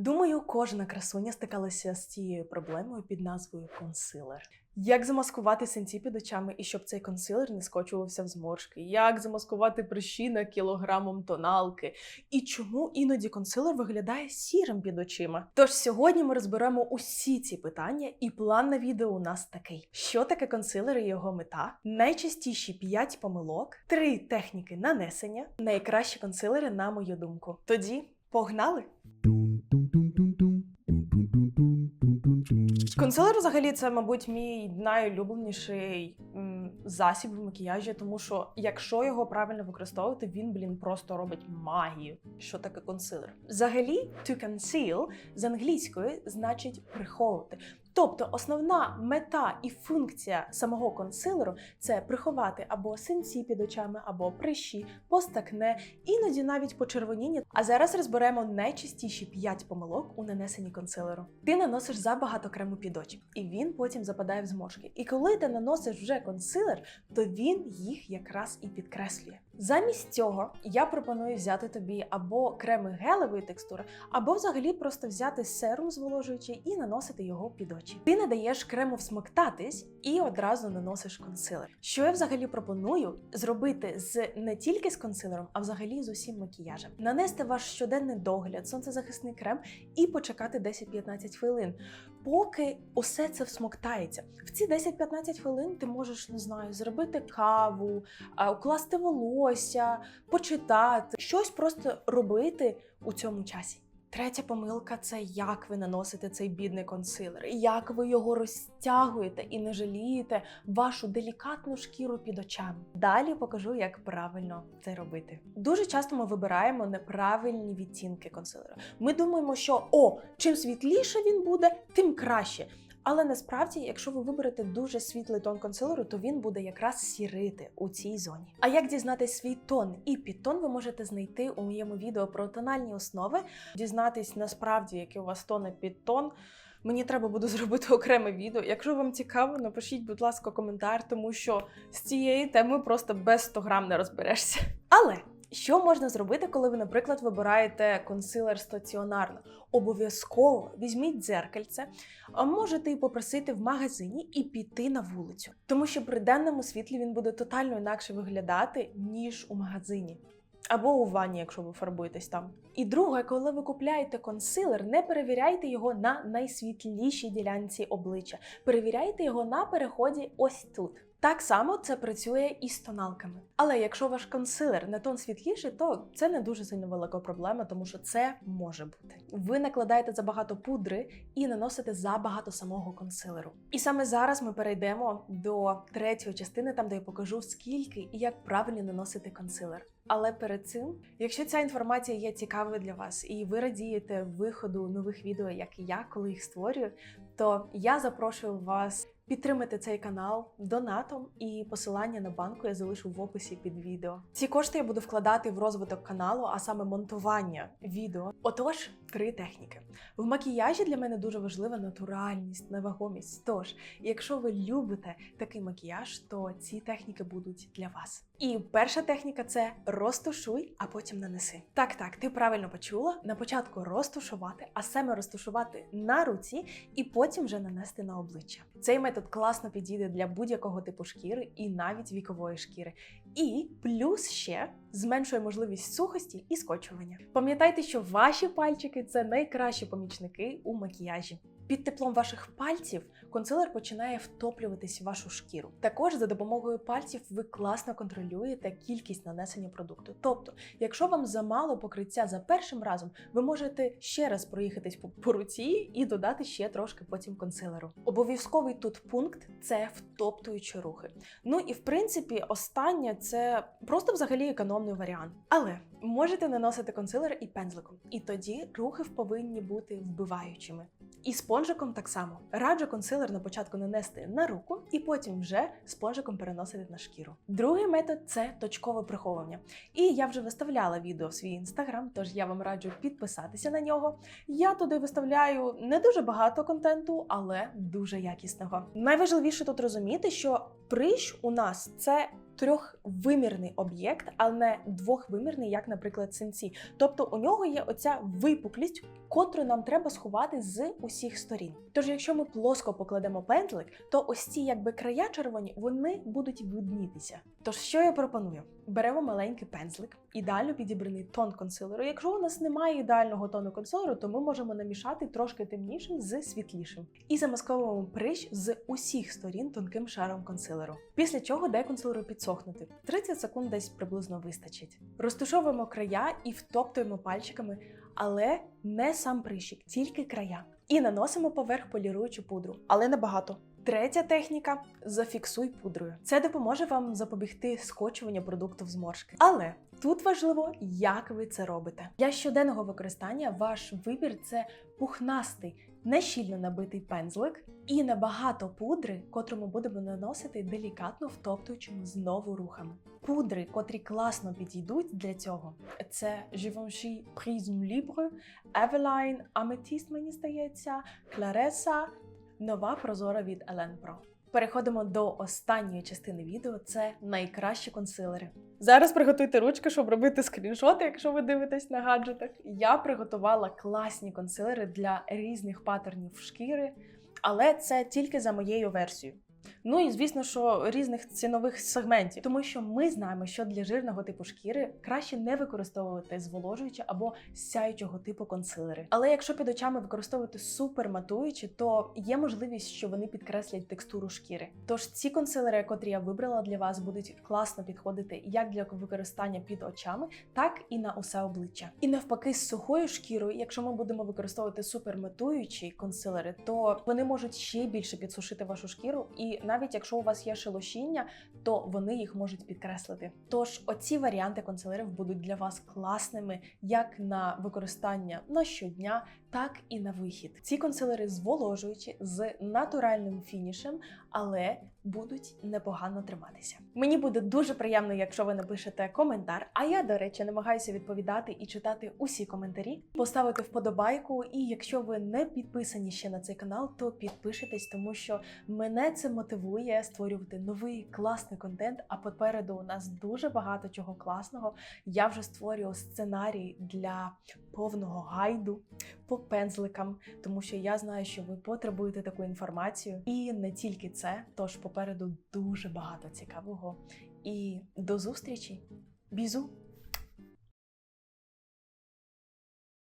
Думаю, кожна красуня стикалася з цією проблемою під назвою консилер. Як замаскувати синці під очами і щоб цей консилер не скочувався в зморшки? Як замаскувати прищі кілограмом тоналки? І чому іноді консилер виглядає сірим під очима? Тож сьогодні ми розберемо усі ці питання, і план на відео у нас такий: що таке консилер і його мета, найчастіші 5 помилок, 3 техніки нанесення, найкращі консилери, на мою думку. Тоді погнали! Консилер взагалі це, мабуть, мій найулюбленіший засіб в макіяжі, тому що якщо його правильно використовувати, він, блін, просто робить магію. Що таке консилер? Взагалі, to conceal з англійської значить приховувати. Тобто основна мета і функція самого консилеру це приховати або синці під очами, або прищі, постакне, іноді навіть почервоніння. А зараз розберемо найчастіші 5 помилок у нанесенні консилеру. Ти наносиш забагато крему під очі, і він потім западає в зморшки. І коли ти наносиш вже консилер, то він їх якраз і підкреслює. Замість цього я пропоную взяти тобі або креми гелевої текстури, або взагалі просто взяти серум зволожуючий і наносити його під очі. Ти не даєш крему всмоктатись і одразу наносиш консилер. Що я взагалі пропоную зробити з не тільки з консилером, а взагалі з усім макіяжем. Нанести ваш щоденний догляд, сонцезахисний крем і почекати 10-15 хвилин. Поки усе це всмоктається, в ці 10-15 хвилин ти можеш не знаю, зробити каву, укласти волосся, почитати, щось просто робити у цьому часі. Третя помилка це як ви наносите цей бідний консилер, як ви його розтягуєте і не жалієте вашу делікатну шкіру під очами. Далі покажу, як правильно це робити. Дуже часто ми вибираємо неправильні відтінки консилера. Ми думаємо, що о, чим світліше він буде, тим краще. Але насправді, якщо ви виберете дуже світлий тон консилеру, то він буде якраз сірити у цій зоні. А як дізнатись свій тон і підтон, ви можете знайти у моєму відео про тональні основи, дізнатись насправді, який у вас тон і підтон. Мені треба буде зробити окреме відео. Якщо вам цікаво, напишіть, будь ласка, коментар, тому що з цієї теми просто без 100 грам не розберешся. Але що можна зробити, коли ви, наприклад, вибираєте консилер стаціонарно? Обов'язково візьміть дзеркальце, а можете і попросити в магазині і піти на вулицю, тому що при денному світлі він буде тотально інакше виглядати ніж у магазині. Або у ванні, якщо ви фарбуєтесь там. І друге, коли ви купляєте консилер, не перевіряйте його на найсвітлішій ділянці обличчя. Перевіряйте його на переході ось тут. Так само це працює і з тоналками. Але якщо ваш консилер на тон світліший, то це не дуже сильно велика проблема, тому що це може бути. Ви накладаєте забагато пудри і наносите забагато самого консилеру. І саме зараз ми перейдемо до третьої частини, там де я покажу скільки і як правильно наносити консилер. Але перед цим, якщо ця інформація є цікавою для вас, і ви радієте виходу нових відео, як і я, коли їх створюю, то я запрошую вас підтримати цей канал донатом і посилання на банку я залишу в описі під відео. Ці кошти я буду вкладати в розвиток каналу, а саме монтування відео. Отож, три техніки. В макіяжі для мене дуже важлива натуральність, невагомість. Тож, якщо ви любите такий макіяж, то ці техніки будуть для вас. І перша техніка це розтушуй, а потім нанеси. Так, так, ти правильно почула. На початку розтушувати, а саме розтушувати на руці і потім вже нанести на обличчя. Цей метод класно підійде для будь-якого типу шкіри і навіть вікової шкіри. І плюс ще зменшує можливість сухості і скочування. Пам'ятайте, що ваші пальчики це найкращі помічники у макіяжі. Під теплом ваших пальців консилер починає втоплюватись в вашу шкіру. Також за допомогою пальців ви класно контролюєте кількість нанесення продукту. Тобто, якщо вам замало покриття за першим разом, ви можете ще раз проїхатись по, руці і додати ще трошки потім консилеру. Обов'язковий тут пункт це втоптуючі рухи. Ну і в принципі, останнє це просто взагалі економний варіант. Але можете наносити консилер і пензликом, і тоді рухи повинні бути вбиваючими. І спонжиком так само. Раджу консилер на початку нанести на руку і потім вже спонжиком переносити на шкіру. Другий метод це точкове приховування. І я вже виставляла відео в свій інстаграм, тож я вам раджу підписатися на нього. Я туди виставляю не дуже багато контенту, але дуже якісного. Найважливіше тут розуміти, що прищ у нас це трьохвимірний об'єкт, але не двохвимірний, як, наприклад, синці. Тобто у нього є оця випуклість, котру нам треба сховати з усіх сторін. Тож, якщо ми плоско покладемо пензлик, то ось ці якби края червоні вони будуть виднітися. Тож, що я пропоную? Беремо маленький пензлик, ідеально підібраний тон консилеру. Якщо у нас немає ідеального тону консилеру, то ми можемо намішати трошки темнішим з світлішим. І замасковуємо прищ з усіх сторін тонким шаром консилеру. Після чого дай консилеру підсохнути. 30 секунд десь приблизно вистачить. Розташовуємо края і втоптуємо пальчиками, але не сам прищик, тільки края. І наносимо поверх поліруючу пудру, але не багато. Третя техніка зафіксуй пудрою. Це допоможе вам запобігти скочуванню продукту в зморшки. Але тут важливо, як ви це робите. Для щоденного використання ваш вибір це пухнастий, нещільно набитий пензлик і небагато пудри, котру ми будемо наносити делікатно втоптуючими знову рухами. Пудри, котрі класно підійдуть для цього, це Givenchy Prism Libre, Eveline, Amethyst, мені здається, Claressa, нова прозора від Елен Про. Переходимо до останньої частини відео. Це найкращі консилери. Зараз приготуйте ручки, щоб робити скріншоти, якщо ви дивитесь на гаджетах. Я приготувала класні консилери для різних паттернів шкіри, але це тільки за моєю версією. Ну і звісно, що різних цінових сегментів, тому що ми знаємо, що для жирного типу шкіри краще не використовувати зволожуючі або сяючого типу консилери. Але якщо під очами використовувати супер матуючі, то є можливість, що вони підкреслять текстуру шкіри. Тож ці консилери, котрі я вибрала для вас, будуть класно підходити як для використання під очами, так і на усе обличчя. І навпаки, з сухою шкірою, якщо ми будемо використовувати супер матуючі консилери, то вони можуть ще більше підсушити вашу шкіру і навіть якщо у вас є шелушіння, то вони їх можуть підкреслити. Тож оці варіанти консилерів будуть для вас класними як на використання на щодня, так і на вихід. Ці консилери зволожуючі з натуральним фінішем, але будуть непогано триматися. Мені буде дуже приємно, якщо ви напишете коментар. А я, до речі, намагаюся відповідати і читати усі коментарі, поставити вподобайку. І якщо ви не підписані ще на цей канал, то підпишитесь, тому що мене це мотивує створювати новий класний контент. А попереду у нас дуже багато чого класного. Я вже створюю сценарій для повного гайду по пензликам, тому що я знаю, що ви потребуєте таку інформацію, і не тільки це. Тож попереду дуже багато цікавого. І до зустрічі! Бізу!